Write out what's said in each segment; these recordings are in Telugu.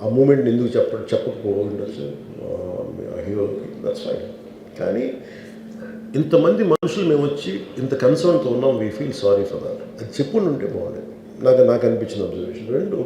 ఆ, మూమెంట్ని మూమెంట్ ఎందుకు చెప్ప చెప్పకపోవచ్చు ఉండొచ్చు. హీరోకి దట్స్ ఫైన్ కానీ ఇంతమంది మనుషులు మేము వచ్చి ఇంత కన్సర్న్తో ఉన్నాం we feel sorry for that అది చెప్పుండి ఉంటే బాగుండేది. నాకు నాకు అనిపించిన అబ్జర్వేషన్ రెండు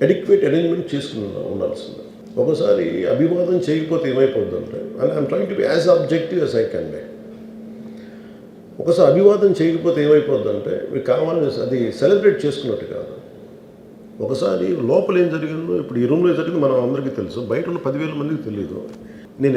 అడిక్వేట్ అరేంజ్మెంట్ చేసుకుని ఉండాల్సింది. ఒకసారి అభివాదం చేయకపోతే ఏమైపోద్ది అంటే and I'm trying to be as objective as I can by ఒకసారి అభివాదం చేయకపోతే ఏమైపోద్దంటే మీకు కావాలని అది సెలబ్రేట్ చేసుకున్నట్టు కాదు. ఒకసారి లోపల ఏం జరిగిందో ఇప్పుడు ఈ రూమ్లో జరిగింది మనం అందరికీ తెలుసు. బయట ఉన్న పదివేల మందికి తెలియదు నేను